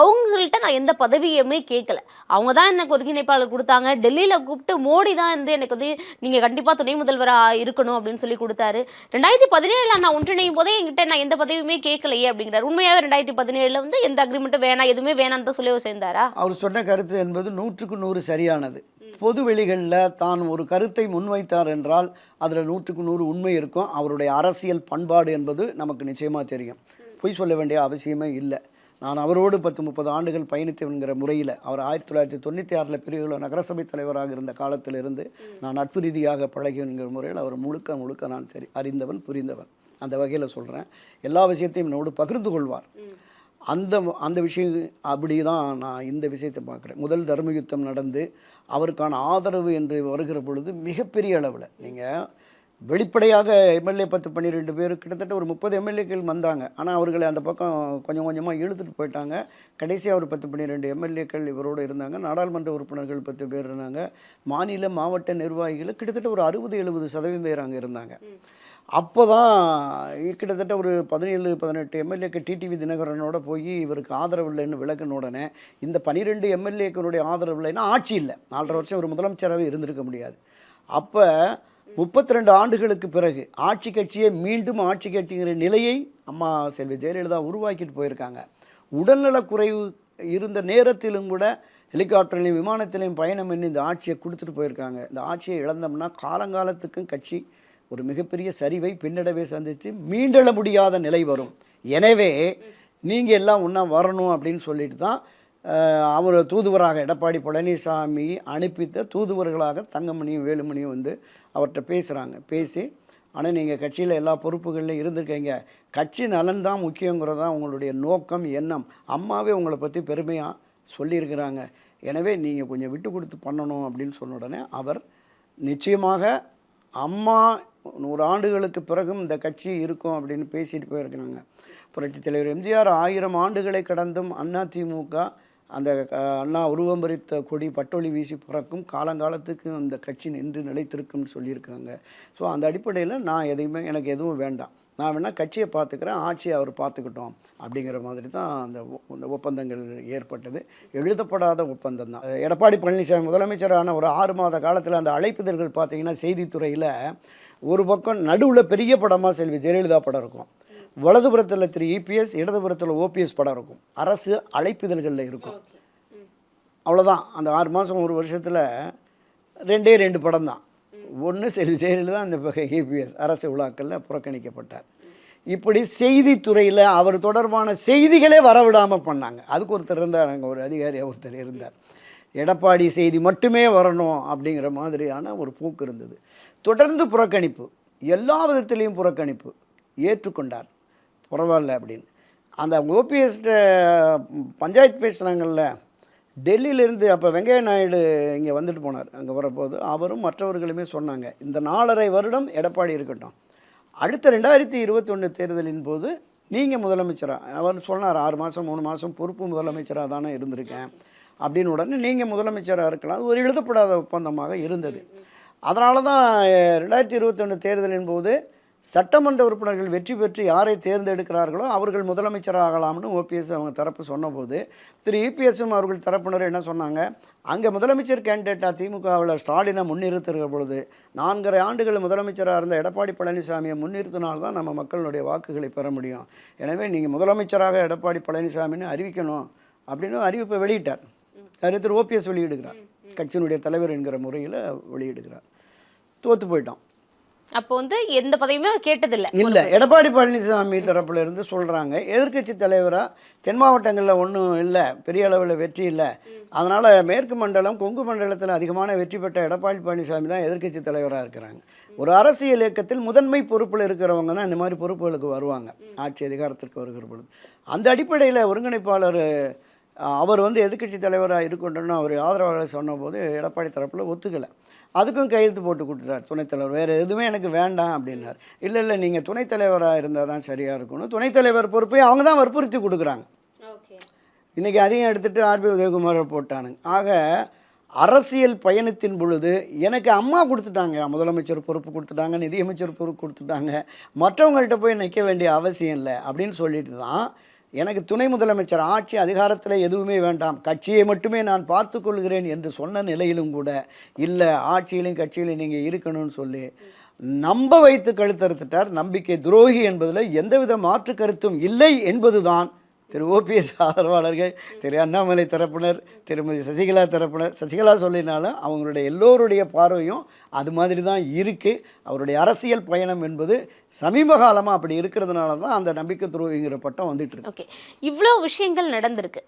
அவங்கள்ட்ட நான் எந்த பதவியுமே கேட்கல. அவங்க தான் எனக்கு ஒருங்கிணைப்பாளர் கொடுத்தாங்க. டெல்லியில் கூப்பிட்டு மோடி தான் வந்து எனக்கு வந்து நீங்கள் கண்டிப்பாக துணை முதல்வராக இருக்கணும் அப்படின்னு சொல்லி கொடுத்தாரு. ரெண்டாயிரத்தி பதினேழுல நான் ஒன்றிணையும் போதே என்கிட்ட நான் எந்த பதவியுமே கேட்கலையே அப்படிங்கிறார். உண்மையாவே ரெண்டாயிரத்தி பதினேழுல வந்து எந்த அக்ரிமெண்ட்டும் வேணாம் எதுவுமே வேணாம்னு தான் சொல்லி சேர்ந்தாரா? அவர் சொன்ன கருத்து என்பது நூற்றுக்கு நூறு சரியானது. பொது வெளிகளில் தான் ஒரு கருத்தை முன்வைத்தார் என்றால் அதில் நூற்றுக்கு நூறு உண்மை இருக்கும். அவருடைய அரசியல் பண்பாடு என்பது நமக்கு நிச்சயமாக தெரியும். பொய் சொல்ல வேண்டிய அவசியமே இல்லை. நான் அவரோடு பத்து முப்பது ஆண்டுகள் பயணித்தவன்கிற முறையில் அவர் ஆயிரத்தி தொள்ளாயிரத்தி தொண்ணூற்றி ஆறில் பெரியகுள நகரசபை தலைவராக இருந்த காலத்திலிருந்து நான் நட்பு ரீதியாக பழகியங்கிற முறையில் அவர் முழுக்க முழுக்க நான் தெரி அறிந்தவன் புரிந்தவன். அந்த வகையில் சொல்கிறேன் எல்லா விஷயத்தையும் என்னோடு பகிர்ந்து கொள்வார். அந்த அந்த விஷயம் அப்படி தான் நான் இந்த விஷயத்தை பார்க்குறேன். முதல் தர்ம யுத்தம் நடந்து அவருக்கான ஆதரவு என்று வருகிற பொழுது மிகப்பெரிய அளவில் நீங்கள் வெளிப்படையாக எம்எல்ஏ பத்து பன்னிரெண்டு பேர் கிட்டத்தட்ட ஒரு முப்பது எம்எல்ஏக்கள் வந்தாங்க. ஆனால் அவர்களை அந்த பக்கம் கொஞ்சம் கொஞ்சமாக இழுத்துட்டு போயிட்டாங்க. கடைசியாக ஒரு பத்து பன்னிரெண்டு எம்எல்ஏக்கள் இவரோடு இருந்தாங்க. நாடாளுமன்ற உறுப்பினர்கள் பத்து பேர் இருந்தாங்க. மாநில மாவட்ட நிர்வாகிகள் கிட்டத்தட்ட ஒரு அறுபது எழுபது சதவீதம் பேர் அங்கே இருந்தாங்க. அப்போ தான் கிட்டத்தட்ட ஒரு பதினேழு பதினெட்டு எம்எல்ஏக்கு டிடிவி தினகரனோட போய் இவருக்கு ஆதரவு இல்லைன்னு விளக்குன உடனே இந்த பனிரெண்டு எம்எல்ஏக்களுடைய ஆதரவு இல்லைன்னா ஆட்சி இல்லை. நாலரை வருஷம் ஒரு முதலமைச்சராகவே இருந்திருக்க முடியாது. அப்போ முப்பத்தி ரெண்டு ஆண்டுகளுக்கு பிறகு ஆட்சி கட்சியை மீண்டும் ஆட்சி கட்சிங்கிற நிலையை அம்மா செல்வி ஜெயலலிதா உருவாக்கிட்டு போயிருக்காங்க. உடல்நலக் குறைவு இருந்த நேரத்திலும் கூட ஹெலிகாப்டர்லையும் விமானத்திலையும் பயணம் பண்ணி இந்த ஆட்சியை கொடுத்துட்டு போயிருக்காங்க. இந்த ஆட்சியை இழந்தோம்னா காலங்காலத்துக்கும் கட்சி ஒரு மிகப்பெரிய சரிவை பின்னடைவை சந்தித்து மீண்டெழ முடியாத நிலை வரும். எனவே நீங்கள் எல்லாம் ஒன்றா வரணும் அப்படின்னு சொல்லிட்டு தான் அவர் தூதுவராக எடப்பாடி பழனிசாமி அனுப்பித்த தூதுவர்களாக தங்கமணியும் வேலுமணியும் வந்து அவர்கிட்ட பேசுகிறாங்க பேசி ஆனால் நீங்கள் கட்சியில் எல்லா பொறுப்புகளிலும் இருந்திருக்கீங்க. கட்சி நலன் தான் முக்கியங்கிறது தான் உங்களுடைய நோக்கம் எண்ணம். அம்மாவே உங்களை பற்றி பெருமையாக சொல்லியிருக்கிறாங்க. எனவே நீங்கள் கொஞ்சம் விட்டு கொடுத்து பண்ணணும் அப்படின்னு சொன்ன உடனே அவர் நிச்சயமாக அம்மா நூறு ஆண்டுகளுக்கு பிறகும் இந்த கட்சி இருக்கும் அப்படின்னு பேசிட்டு போயிருக்கிறாங்க. புரட்சித் தலைவர் எம்ஜிஆர் ஆயிரம் ஆண்டுகளை கடந்தும் அதிமுக அந்த அண்ணா உருவம் பறித்த கொடி பட்டொளி வீசி பிறக்கும் காலங்காலத்துக்கு அந்த கட்சி நின்று நிலைத்திருக்கும்னு சொல்லியிருக்காங்க ஸோ அந்த அடிப்படையில் நான் எதையுமே எனக்கு எதுவும் வேண்டாம். நான் வேணால் கட்சியை பார்த்துக்கிறேன் ஆட்சியை அவர் பார்த்துக்கிட்டோம் அப்படிங்கிற மாதிரி தான் அந்த அந்த ஒப்பந்தங்கள் ஏற்பட்டது. எழுதப்படாத ஒப்பந்தம் தான். எடப்பாடி பழனிசாமி முதலமைச்சரான ஒரு ஆறு மாத காலத்தில் அந்த அழைப்புதல்கள் பார்த்தீங்கன்னா செய்தித்துறையில் ஒரு பக்கம் நடுவில் பெரிய படமாக செல்வி ஜெயலலிதா படம் இருக்கும். வலதுபுறத்தில் திரு இபிஎஸ் இடதுபுறத்தில் ஓபிஎஸ் படம் இருக்கும். அரசு அழைப்புதல்களில் இருக்கும். அவ்வளோதான் அந்த ஆறு மாதம் ஒரு வருஷத்தில் ரெண்டே ரெண்டு படம் தான். ஒன்று செல்வி ஜெயலலிதா அந்த ஏபிஎஸ் அரசு விழாக்களில் புறக்கணிக்கப்பட்டார். இப்படி செய்தித்துறையில் அவர் தொடர்பான செய்திகளே வரவிடாமல் பண்ணாங்க. அதுக்கு ஒருத்தர் இருந்தார் அங்கே ஒரு அதிகாரி ஒருத்தர் இருந்தார். எடப்பாடி செய்தி மட்டுமே வரணும் அப்படிங்கிற மாதிரியான ஒரு போக்கு இருந்தது. தொடர்ந்து புறக்கணிப்பு எல்லா விதத்திலையும் புறக்கணிப்பு ஏற்றுக்கொண்டார். பரவாயில்ல அப்படின்னு. அந்த ஓபிஎஸ்ட பஞ்சாயத்து பேசுகிறாங்கல்ல டெல்லியிலேருந்து அப்போ வெங்கைய நாயுடு இங்கே வந்துட்டு போனார். அங்கே வரப்போது அவரும் மற்றவர்களுமே சொன்னாங்க இந்த நாலரை வருடம் எடப்பாடி இருக்கட்டும். அடுத்த ரெண்டாயிரத்தி இருபத்தொன்று தேர்தலின் போது நீங்கள் முதலமைச்சராக அவர் சொன்னார் ஆறு மாதம் மூணு மாதம் பொறுப்பு முதலமைச்சராக தானே இருந்திருக்கேன். அப்படின்னு உடனே நீங்கள் முதலமைச்சராக இருக்கலாம். அது ஒரு எழுதப்படாத ஒப்பந்தமாக இருந்தது. அதனால தான் ரெண்டாயிரத்தி இருபத்தொன்று தேர்தலின் போது சட்டமன்ற உறுப்பினர்கள் வெற்றி பெற்று யாரை தேர்ந்தெடுக்கிறார்களோ அவர்கள் முதலமைச்சராகலாம்னு ஓபிஎஸ் அவங்க தரப்பு சொன்னபோது திரு இபிஎஸும் அவர்கள் தரப்பினர் என்ன சொன்னாங்க? அங்கே முதலமைச்சர் கேண்டிடேட்டாக திமுகவில் ஸ்டாலினை முன்னிறுத்துகிற பொழுது நான்கரை ஆண்டுகள் முதலமைச்சராக இருந்த எடப்பாடி பழனிசாமியை முன்னிறுத்தினால்தான் நம்ம மக்களுடைய வாக்குகளை பெற முடியும். எனவே நீங்கள் முதலமைச்சராக எடப்பாடி பழனிசாமின்னு அறிவிக்கணும் அப்படின்னு அறிவிப்பை வெளியிட்டார். அது திரு ஓபிஎஸ் வெளியிடுகிறார். கட்சியினுடைய தலைவர் என்கிற முறையில் வெளியிடுகிறார். தோற்று போயிட்டோம். அப்போ வந்து எந்த பதவியுமே கேட்டதில்லை. இல்லை எடப்பாடி பழனிசாமி தரப்புல இருந்து சொல்கிறாங்க எதிர்க்கட்சி தலைவராக தென் மாவட்டங்களில் ஒன்றும் இல்லை பெரிய அளவில் வெற்றி இல்லை. அதனால் மேற்கு மண்டலம் கொங்கு மண்டலத்தில் அதிகமான வெற்றி பெற்ற எடப்பாடி பழனிசாமி தான் எதிர்க்கட்சி தலைவராக இருக்கிறாங்க. ஒரு அரசியல் இயக்கத்தில் முதன்மை பொறுப்பில் இருக்கிறவங்க தான் இந்த மாதிரி பொறுப்புகளுக்கு வருவாங்க. ஆட்சி அதிகாரத்திற்கு வருகிற பொழுது. அந்த அடிப்படையில் ஒருங்கிணைப்பாளர் அவர் வந்து எதிர்க்கட்சி தலைவராக இருக்கணும்னு அவர் ஆதரவாளர் சொன்னபோது எடப்பாடி தரப்பில் ஒத்துக்கலை. அதுக்கும் கையெழுத்து போட்டு கொடுத்துட்டார் துணைத் தலைவர். வேறு எதுவுமே எனக்கு வேண்டாம் அப்படின்னார். இல்லை இல்லை நீங்கள் துணைத் தலைவராக இருந்தால் தான் சரியாக இருக்கணும் துணைத் தலைவர் பொறுப்பை அவங்க தான் வற்புறுத்தி கொடுக்குறாங்க. இன்றைக்கி அதையும் எடுத்துகிட்டு ஆர்பி உதயகுமாரை போட்டானுங்க. ஆக அரசியல் பயணத்தின் பொழுது எனக்கு அம்மா கொடுத்துட்டாங்க. முதலமைச்சர் பொறுப்பு கொடுத்துட்டாங்க நிதியமைச்சர் பொறுப்பு கொடுத்துட்டாங்க. மற்றவங்கள்ட்ட போய் நிற்க வேண்டிய அவசியம் இல்லை அப்படின்னு சொல்லிட்டு தான் எனக்கு துணை முதலமைச்சர் ஆட்சி அதிகாரத்தில் எதுவுமே வேண்டாம். கட்சியை மட்டுமே நான் பார்த்து கொள்கிறேன் என்று சொன்ன நிலையிலும் கூட இல்லை ஆட்சியிலும் கட்சியிலும் நீங்கள் இருக்கணும்னு சொல்லி நம்ப வைத்து கழுத்தறுத்துட்டார். நம்பிக்கை துரோகி என்பதில் எந்தவித மாற்று கருத்தும் இல்லை என்பதுதான் திரு ஓபிஎஸ் ஆதரவாளர்கள் திரு அண்ணாமலை தரப்பினர் திருமதி சசிகலா தரப்பினர். சசிகலா சொல்லினாலும் அவங்களுடைய எல்லோருடைய பார்வையும் அது மாதிரி தான் இருக்குது அவருடைய அரசியல் பயணம் என்பது சமீப காலமாக அப்படி இருக்கிறதுனால தான் அந்த நம்பிக்கை துருவிங்கிற பட்டம் வந்துட்டு இருக்கு. ஓகே. இவ்வளோ விஷயங்கள் நடந்திருக்கு.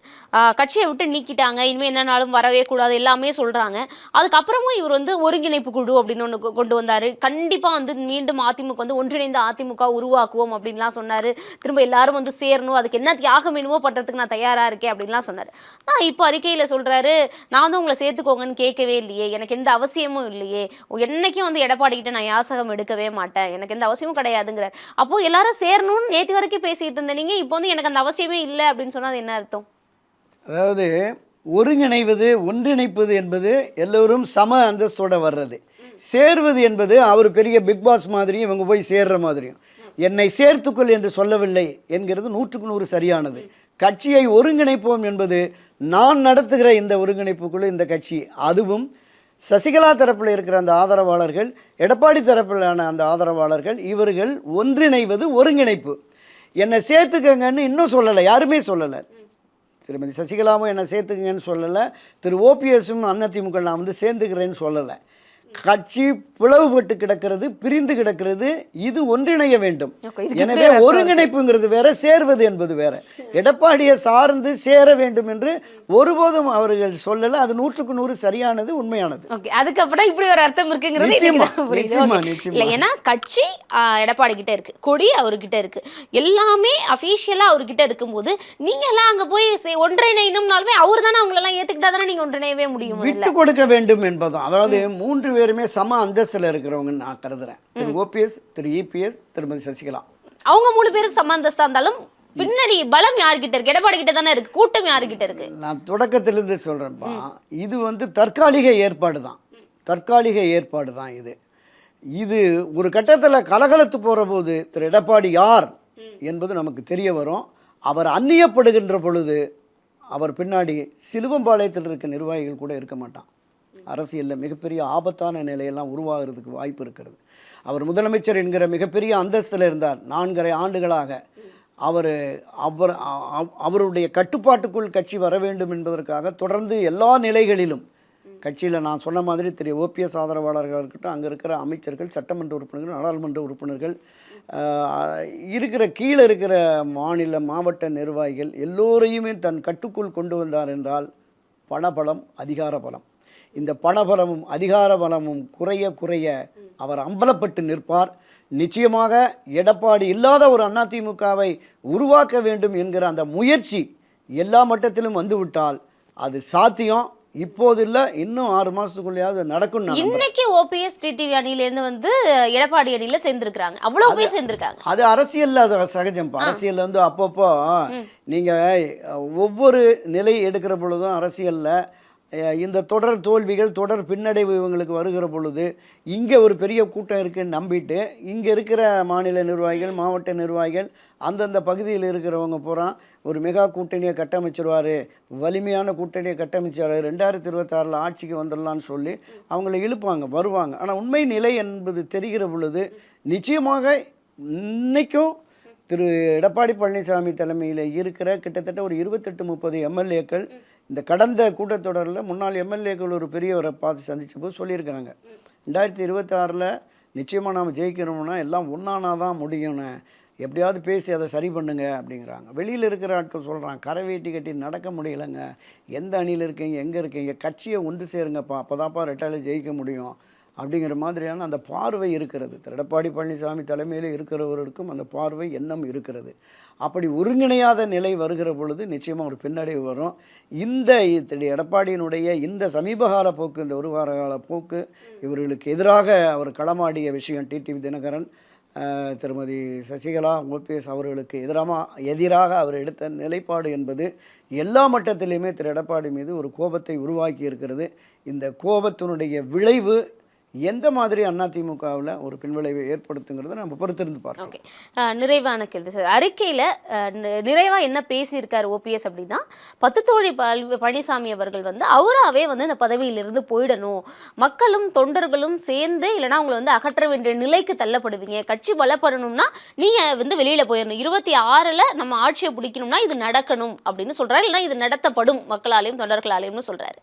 கட்சியை விட்டு நீக்கிட்டாங்க. இனிமேல் என்னன்னாலும் வரவே கூடாது. எல்லாமே சொல்கிறாங்க அதுக்கப்புறமும் இவர் வந்து ஒருங்கிணைப்பு குழு அப்படின்னு ஒன்று கொண்டு வந்தார். கண்டிப்பாக வந்து மீண்டும் அதிமுக வந்து ஒன்றிணைந்த அதிமுக உருவாக்குவோம் அப்படின்லாம் சொன்னார். திரும்ப எல்லாரும் வந்து சேரணும். அதுக்கு என்ன தியாகம் வேணுமோ பண்ணுறதுக்கு நான் தயாராக இருக்கேன் அப்படின்லாம் சொன்னார். ஆனால் இப்போ அறிக்கையில் சொல்கிறாரு நான் வந்து உங்களை சேர்த்துக்கோங்கன்னு கேட்கவே இல்லையே. எனக்கு எந்த அவசியமும் இல்லையே. என்னைக்கும் வந்து எடப்பாடி கிட்ட நான் யாசகம் எடுக்கவே மாட்டேன். எனக்கு எந்த அவசியமும் கிடையாது. கிடையாதுங்கிறார். அப்போ எல்லாரும் சேரணும்னு நேற்று வரைக்கும் பேசிகிட்டு இருந்த நீங்க இப்போ வந்து எனக்கு அந்த அவசியமே இல்லை அப்படின்னு சொன்னது என்ன அர்த்தம்? அதாவது ஒருங்கிணைவது ஒன்றிணைப்பது என்பது எல்லோரும் சம அந்தஸ்தோட வர்றது. சேர்வது என்பது அவர் பெரிய பிக் பாஸ் மாதிரியும் இவங்க போய் சேர்ற மாதிரியும். என்னை சேர்த்துக்கொள் என்று சொல்லவில்லை என்கிறது நூற்றுக்கு நூறு சரியானது. கட்சியை ஒருங்கிணைப்போம் என்பது நான் நடத்துகிற இந்த ஒருங்கிணைப்புக்குழு இந்த கட்சி அதுவும் சசிகலா தரப்பில் இருக்கிற அந்த ஆதரவாளர்கள் எடப்பாடி தரப்பிலான அந்த ஆதரவாளர்கள் இவர்கள் ஒன்றிணைவது ஒருங்கிணைப்பு. என்னை சேர்த்துக்கங்கன்னு இன்னும் சொல்லலை யாருமே சொல்லலை. திருமதி சசிகலாவும் என்னை சேர்த்துக்கங்கன்னு சொல்லலை. திரு ஓபிஎஸும் அதிமுக நான் வந்து சேர்ந்துக்கிறேன்னு சொல்லலை. கட்சி பிளவுபட்டு கிடக்கிறது பிரிந்து கிடக்கிறது இது ஒன்றிணைய வேண்டும். எனவே ஒருங்கிணைப்புங்கிறது வேற சேர்வது என்பது வேற. எடப்பாடியை சார்ந்து சேர வேண்டும் என்று ஒருபோதும் அவர்கள் சொல்லலை. அது நூற்றுக்கு நூறு சரியானது உண்மையானது. அதுக்கப்புறம் இப்படி ஒரு அர்த்தம் இருக்குங்கிறது ஏன்னா கட்சி எடப்பாடி கிட்ட இருக்கு. கொடி அவர்கிட்ட இருக்கு. எல்லாமே அபிஷியலா அவர்கிட்ட இருக்கும்போது நீங்க எல்லாம் அங்க போய் ஒன்றிணையணும்னாலுமே அவர் தானே அவங்கள எல்லாம் ஏத்துக்கிட்டா தானே நீங்க ஒன்றிணையவே முடியும் விட்டு கொடுக்க வேண்டும் என்பதும் அதாவது மூன்று பேருமே சம அந்தஸ்தில் இருக்கிறவங்கன்னு நான் கருதுறேன். திரு ஓபிஎஸ் திரு இபிஎஸ் திருமதி சசிகலா. அவங்க மூணு பேருக்கு சம்பந்தஸ்தா இருந்தாலும் பின்னாடி பலம் யார்கிட்ட இருக்கு? எடப்பாடி கிட்ட தானே இருக்கு? கூட்டம் யார்கிட்ட இருக்கு? நான் தொடக்கத்திலிருந்து சொல்கிறேன்ப்பா இது வந்து தற்காலிக ஏற்பாடு தான் தற்காலிக ஏற்பாடு தான் இது. இது ஒரு கட்டத்தில் கலகலத்து போகிற போது திரு எடப்பாடி யார் என்பது நமக்கு தெரிய வரும். அவர் அந்நியப்படுகின்ற பொழுது அவர் பின்னாடி சிலுவம்பாளையத்தில் இருக்க நிர்வாகிகள் கூட இருக்க மாட்டான். அரசியலில் மிகப்பெரிய ஆபத்தான நிலையெல்லாம் உருவாகிறதுக்கு வாய்ப்பு இருக்கிறது. அவர் முதலமைச்சர் என்கிற மிகப்பெரிய அந்தஸ்தில் இருந்தார். நான்கரை ஆண்டுகளாக அவர் அவர் அவருடைய கட்டுப்பாட்டுக்குள் கட்சி வர வேண்டும் என்பதற்காக தொடர்ந்து எல்லா நிலைகளிலும் கட்சியில் நான் சொன்ன மாதிரி திரு. ஓபிஎஸ் ஆதரவாளர்கள் இருக்கட்டும் அங்கே இருக்கிற அமைச்சர்கள் சட்டமன்ற உறுப்பினர்கள் நாடாளுமன்ற உறுப்பினர்கள் இருக்கிற கீழே இருக்கிற மாநில மாவட்ட நிர்வாகிகள் எல்லோரையுமே தன் கட்டுக்குள் கொண்டு வந்தார் என்றால் பணபலம் அதிகார பலம். இந்த பணபலமும் அதிகார பலமும் குறைய குறைய அவர் அம்பலப்பட்டு நிற்பார். நிச்சயமாக எடப்பாடி இல்லாத ஒரு அதிமுகவை உருவாக்க வேண்டும் என்கிற அந்த முயற்சி எல்லா மட்டத்திலும் வந்துவிட்டால் அது சாத்தியம். இப்போது இல்லை இன்னும் ஆறு மாதத்துக்குள்ளேயாவது நடக்கும். இன்னைக்கு ஓபிஎஸ் டிடிவி அணில இருந்து வந்து எடப்பாடி அணியில சேர்ந்திருக்காங்க அவ்வளவு பேர் சேர்ந்திருக்காங்க. அது அரசியல்ல அது சகஜம் அரசியல்ல வந்து அப்பப்போ நீங்க ஒவ்வொரு நிலை எடுக்கிற பொழுதும் அரசியல்ல இந்த தொடர் தோல்விகள் தொடர் பின்னடைவு இவங்களுக்கு வருகிற பொழுது இங்கே ஒரு பெரிய கூட்டம் இருக்குன்னு நம்பிட்டு இங்கே இருக்கிற மாநில நிர்வாகிகள் மாவட்ட நிர்வாகிகள் அந்தந்த பகுதியில் இருக்கிறவங்க பூரா ஒரு மெகா கூட்டணியை கட்டமைச்சிருவார் வலிமையான கூட்டணியை கட்டமைச்சார் ரெண்டாயிரத்தி இருபத்தாறில் ஆட்சிக்கு வந்துடலான்னு சொல்லி அவங்கள இழுப்பாங்க வருவாங்க. ஆனால் உண்மை நிலை என்பது தெரிகிற பொழுது நிச்சயமாக இன்றைக்கும் திரு எடப்பாடி பழனிசாமி தலைமையில் இருக்கிற கிட்டத்தட்ட ஒரு இருபத்தெட்டு முப்பது எம்எல்ஏக்கள் இந்த கடந்த கூட்டத்தொடரில் முன்னாள் எம்எல்ஏக்கள் ஒரு பெரியவரை பார்த்து சந்தித்த போது சொல்லியிருக்கிறாங்க. ரெண்டாயிரத்தி இருபத்தாறில் நிச்சயமாக நாம் ஜெயிக்கணும்னா எல்லாம் ஒன்றானா தான் முடியும்னு. எப்படியாவது பேசி அதை சரி பண்ணுங்க அப்படிங்கிறாங்க. வெளியில் இருக்கிற ஆட்கள் சொல்கிறாங்க கரை வேட்டி கட்டி நடக்க முடியலைங்க. எந்த அணியில் இருக்கீங்க? எங்கே இருக்கீங்க? கட்சியை ஒன்று சேருங்கப்பா. அப்போ ரெட்டால ஜெயிக்க முடியும். அப்படிங்கிற மாதிரியான அந்த பார்வை இருக்கிறது. திரு எடப்பாடி பழனிசாமி தலைமையில் இருக்கிறவர்களுக்கும் அந்த பார்வை எண்ணம் இருக்கிறது. அப்படி ஒருங்கிணையாத நிலை வருகிற பொழுது நிச்சயமாக ஒரு பின்னடைவு வரும். இந்த திரு எடப்பாடியினுடைய இந்த சமீபகால போக்கு இந்த ஒரு வார கால போக்கு இவர்களுக்கு எதிராக அவர் களமாடிய விஷயம் டிடிவி தினகரன் திருமதி சசிகலா ஓபிஎஸ் அவர்களுக்கு எதிராக எதிராக அவர் எடுத்த நிலைப்பாடு என்பது எல்லா மட்டத்திலையுமே திரு எடப்பாடி மீது ஒரு கோபத்தை உருவாக்கி இருக்கிறது இந்த கோபத்தினுடைய விளைவு எந்த மாதிரி அதிமுகவில் ஒரு பின்விளைவை ஏற்படுத்துங்கிறத நம்ம பொறுத்திருந்து பார்க்கலாம் ஓகே. நிறைவான கேள்வி சார். அறிக்கையில் நிறைவாக என்ன பேசியிருக்கார் ஓபிஎஸ் அப்படின்னா பத்து தோழி பழ- பழனிசாமி அவர்கள் வந்து அவராகவே வந்து இந்த பதவியிலிருந்து போயிடணும். மக்களும் தொண்டர்களும் சேர்ந்து இல்லைன்னா அவங்களை வந்து அகற்ற வேண்டிய நிலைக்கு தள்ளப்படுவீங்க. கட்சி பலப்படணும்னா நீங்கள் வந்து வெளியில் போயிடணும். இருபத்தி ஆறில் நம்ம ஆட்சியை பிடிக்கணும்னா இது நடக்கணும் அப்படின்னு சொல்கிறாரு இல்லைன்னா இது நடத்தப்படும் மக்களாலையும் தொண்டர்களாலையும்னு சொல்கிறாரு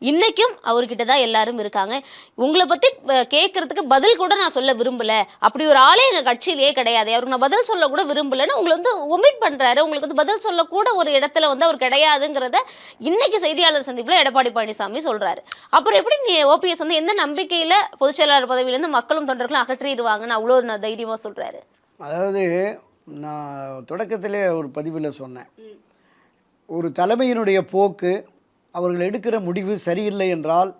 இன்றைக்கும் அவர்கிட்ட தான் எல்லாரும் இருக்காங்க. உங்களை பற்றி கேட்கறதுக்கு பதில் கூட நான் சொல்ல விரும்பல. அப்படி ஒரு ஆளே எங்கள் கட்சியிலேயே கிடையாது. அவருக்கு நான் பதில் சொல்ல கூட விரும்பலன்னு உங்களை வந்து ஒமிட் பண்ணுறாரு உங்களுக்கு வந்து பதில் சொல்ல கூட ஒரு இடத்துல வந்து அவர் கிடையாதுங்கிறத இன்னைக்கு செய்தியாளர் சந்திப்பில் எடப்பாடி பழனிசாமி சொல்றாரு. அப்புறம் எப்படி நீ ஓபிஎஸ் வந்து எந்த நம்பிக்கையில் பொதுச் செயலாளர் பதவியிலேருந்து மக்களும் தொண்டர்களும் அகற்றிடுவாங்கன்னு அவ்வளோ நான் தைரியமாக சொல்றாரு. அதாவது நான் தொடக்கத்திலே ஒரு பதிவில் சொன்னேன். ஒரு தலைமையினுடைய போக்கு அவர்கள் எடுக்கிற முடிவு சரியில்லை என்றால்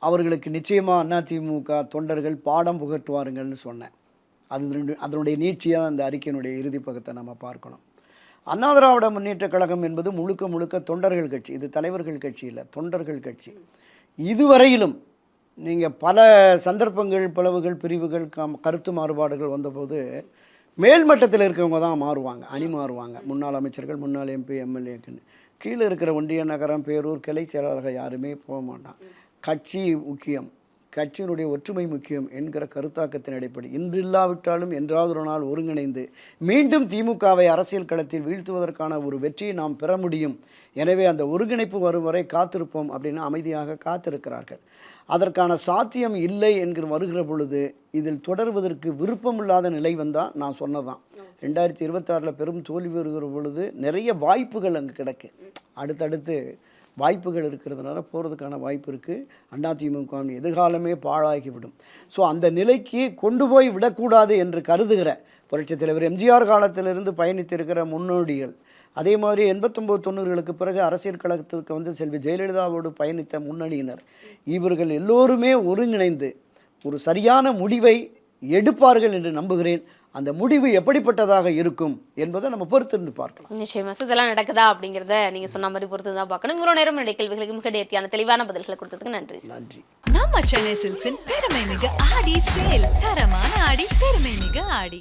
அவர்களுக்கு நிச்சயமாக அதிமுக தொண்டர்கள் பாடம் புகட்டுவாருங்கள்னு சொன்னேன். அது ரெண்டு- அதனுடைய நீட்சியாக அந்த அறிக்கையினுடைய இறுதி பக்கத்தை நம்ம பார்க்கணும். அண்ணா திராவிட முன்னேற்ற கழகம் என்பது முழுக்க முழுக்க தொண்டர்கள் கட்சி. இது தலைவர்கள் கட்சி இல்லை தொண்டர்கள் கட்சி. இதுவரையிலும் நீங்கள் பல சந்தர்ப்பங்கள் பிளவுகள் பிரிவுகள் கம் கருத்து மாறுபாடுகள் வந்தபோது மேல்மட்டத்தில் இருக்கவங்க தான் மாறுவாங்க அணி மாறுவாங்க. முன்னாள் அமைச்சர்கள் முன்னாள் எம்பி எம்எல்ஏக்குன்னு. கீழே இருக்கிற ஒன்றிய நகரம் பேரூர் கிளை செயலாளர்கள் யாருமே போக மாட்டான் கட்சி முக்கியம் கட்சியினுடைய ஒற்றுமை முக்கியம் என்கிற கருத்தாக்கத்தின் அடிப்படை இன்றில்லாவிட்டாலும் என்றாவது ஒரு நாள் ஒருங்கிணைந்து மீண்டும் திமுகவை அரசியல் களத்தில் வீழ்த்துவதற்கான ஒரு வெற்றியை நாம் பெற முடியும். எனவே அந்த ஒருங்கிணைப்பு வரும் வரை காத்திருப்போம் அப்படின்னு அமைதியாக காத்திருக்கிறார்கள். அதற்கான சாத்தியம் இல்லை என்கிற வருகிற பொழுது இதில் தொடர்வதற்கு விருப்பமில்லாத நிலை வந்தால் நான் சொன்னதான். ரெண்டாயிரத்தி இருபத்தாறில் பெரும் தோல்வி வருகிற பொழுது நிறைய வாய்ப்புகள் அங்கே கிடக்கு. அடுத்தடுத்து வாய்ப்புகள் இருக்கிறதுனால போகிறதுக்கான வாய்ப்பு இருக்குது அதிமுகவின் எதிர்காலமே பாழாகிவிடும். ஸோ அந்த நிலைக்கு கொண்டு போய் விடக்கூடாது என்று கருதுகிற புரட்சித் தலைவர் எம்ஜிஆர் காலத்திலிருந்து பயணித்திருக்கிற முன்னோடிகள் அதே மாதிரி எண்பத்தொம்போது தொண்ணூறுகளுக்கு பிறகு அரசியல் கழகத்துக்கு வந்து செல்வி ஜெயலலிதாவோடு பயணித்த முன்னணியினர் இவர்கள் எல்லோருமே ஒருங்கிணைந்து ஒரு சரியான முடிவை எடுப்பார்கள் என்று நம்புகிறேன். அந்த முடிவு எப்படிப்பட்டதாக இருக்கும் என்பதை நம்ம பொறுத்திருந்து பார்க்கலாம். நிச்சயமா. இதெல்லாம் நடக்குதா அப்படிங்கிறத நீங்க சொன்ன மாதிரி பொறுத்து தான் பார்க்கணும். இவ்வளோ நேரம் என்னுடைய கேள்விகளுக்கு மிக நேர்த்தியான தெளிவான பதில்களை கொடுத்ததுக்கு நன்றி நன்றி. நம்ம சென்னை சில்க்ஸின் பெருமை மிகு ஆடி சேல். தரமான ஆடி பெருமை மிகு ஆடி.